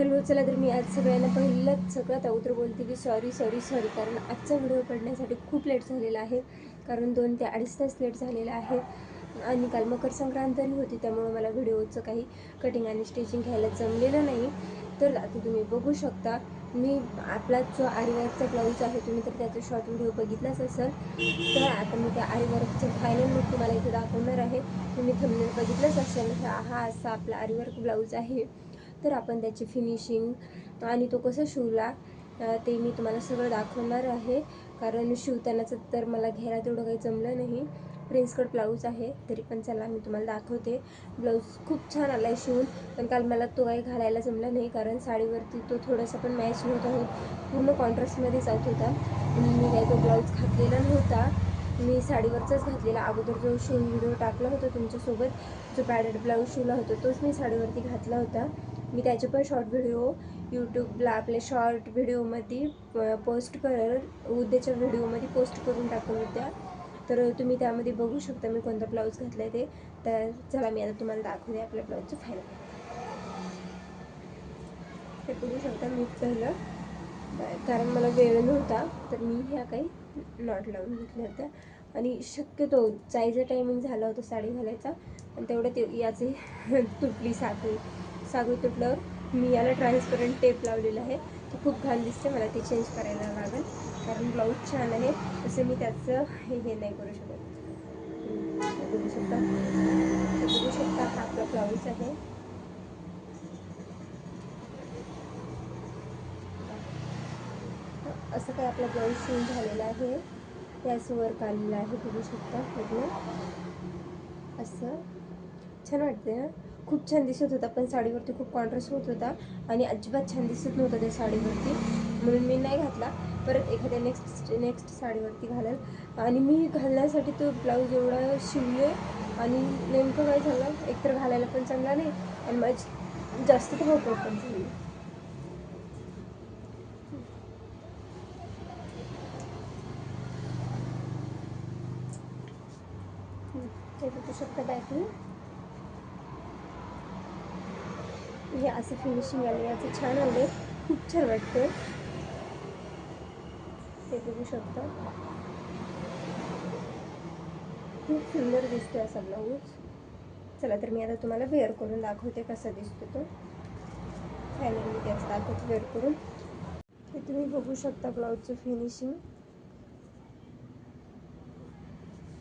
Hello चला तर मी आज सगळ्यांना पहिलंच सगळ्यात अगोदर बोलते की सॉरी सॉरी सॉरी कारण आजचा व्हिडिओ पडण्यासाठी खूप लेट झालेला आहे. कारण दोन ते अडीच तास लेट झालेला आहे. आणि काल मकर संक्रांतही होती त्यामुळं मला व्हिडिओचं काही कटिंग आणि स्टिचिंग घ्यायला जमलेलं नाही. तर आता तुम्ही बघू शकता मी आपला जो आरीवर्कचा ब्लाऊज आहे तुम्ही तर त्याचा शॉर्ट व्हिडिओ बघितलाच असेल. तर आता मी त्या आरीवर्कचं फायनल लुक तुम्हाला इथे दाखवणार आहे. तुम्ही थंबनेल बघितलंच असेल हा असा आपला आरीवर्क ब्लाऊज आहे. तर आपण त्याची फिनिशिंग आणि तो कसा शिवला ते मी तुम्हाला सगळं दाखवणार आहे. कारण शिवतानाचं तर मला घ्यायला तेवढं काही जमलं नाही. प्रिन्स कट ब्लाऊज आहे तरी पण चला मी तुम्हाला दाखवते. ब्लाऊज खूप छान आला आहे शिवून पण काल मला तो काही घालायला जमला नाही कारण साडीवरती तो थोडासा पण मॅच नव्हता होत. पूर्ण कॉन्ट्रास्टमध्ये जात होता. आणि मी काही तो ब्लाऊज घातलेला नव्हता. मी साडीवरचाच घातलेला. अगोदर जो शिवून व्हिडिओ टाकला होता तुमच्यासोबत जो पॅडेड ब्लाऊज शिवला होता तोच मी साडीवरती घातला होता. मी त्याचे पण शॉर्ट व्हिडिओ यूट्यूबला आपल्या शॉर्ट व्हिडिओमध्ये पोस्ट करल उद्याच्या व्हिडिओमध्ये पोस्ट करून टाकून होत्या. तर तुम्ही त्यामध्ये बघू शकता मी कोणता ब्लाऊज घातला आहे ते. तर चला मी आता तुम्हाला दाखवते आपल्या ब्लाऊजचं फायनल ते बघू शकता मी पहिलं. कारण मला वेळ नव्हता तर मी ह्या काही नॉट लावून घेतल्या होत्या. आणि शक्यतो जायचं टायमिंग झाला होता साडी घालायचा. आणि तेवढं ते याचे तुटली साखळी. सागू तुटल्यावर मी याला ट्रान्सपरंट टेप लावलेला आहे. ते खूप घाण दिसते मला ते चेंज करायला लागेल. कारण ब्लाऊज छान आहे तसं मी त्याचं हे हे नाही करू शकत. बघू शकता. बघू शकता हा आपला ब्लाऊज आहे. असं काही आपला ब्लाऊज शिवून झालेला आहे. त्याच वर्क आलेलं आहे बघू शकता पूर्ण. असं. छान वाटते ना? खूप छान दिसत होता पण साडीवरती खूप कॉन्ट्रास्ट होत होता आणि अजिबात छान दिसत नव्हतं त्या साडीवरती. म्हणून मी नाही घातला. परत एखाद्या नेक्स्ट नेक्स्ट साडीवरती घालेल. आणि मी घालण्यासाठी तो ब्लाऊज एवढा शिवले आणि नेमकं काय झालं? एकतर घालायला पण चांगला नाही आणि माझी जास्त धावपळ पण झाली. ते बघू शकता बॅकनी हे असं फिनिशिंग आली याचं छान आले खूप छान वाटते ते बघू शकता. खूप सुंदर दिसतो असा ब्लाऊज चला तर मी आता तुम्हाला वेअर करून दाखवते कसा दिसतो तो. फायनल मी त्याचं दाखवते वेअर करून. हे तुम्ही बघू शकता ब्लाऊजचं फिनिशिंग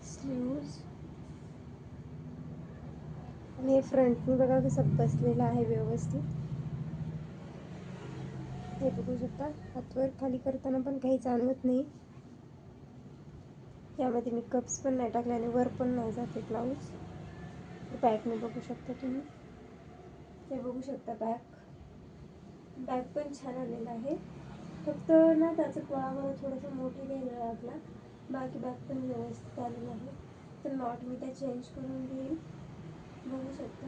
स्लीव्ज आणि हे फ्रंटनी बघा कसं बसलेलं आहे व्यवस्थित. हे बघू शकता हातवर खाली करताना पण काही जाणवत नाही. यामध्ये मी कप्स पण नाही टाकले आणि वर पण नाही जाते ब्लाऊज बॅकने बघू शकता तुम्ही. हे बघू शकता बॅक बॅक पण छान आलेला आहे. फक्त ना त्याचं गळा थोडंसं मोठं घ्यायला लागला. बाकी बॅग पण व्यवस्थित आलेलं आहे. तर नॉट मी त्या चेंज करून घेईन. बघू शकता.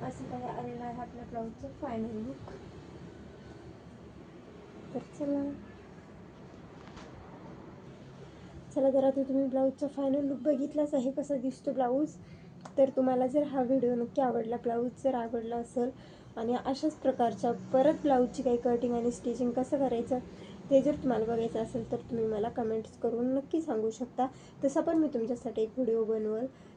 असं काही आलेलं आहे आपल्या ब्लाऊजचं फायनल लुक तर चला. चला तर आता तुम्ही ब्लाऊजचा फायनल लुक बघितलाच आहे कसा दिसतो ब्लाऊज तर तुम्हाला जर हा व्हिडिओ नक्की आवडला ब्लाऊज जर आवडला असेल आणि अशाच प्रकारच्या परत ब्लाऊजची काही कटिंग आणि स्टिचिंग कसं करायचं ते जर तुम्हाला बघायचं असेल तर तुम्ही मला कमेंट्स करून नक्की सांगू शकता. तसा पण मी तुमच्यासाठी एक व्हिडिओ बनवल.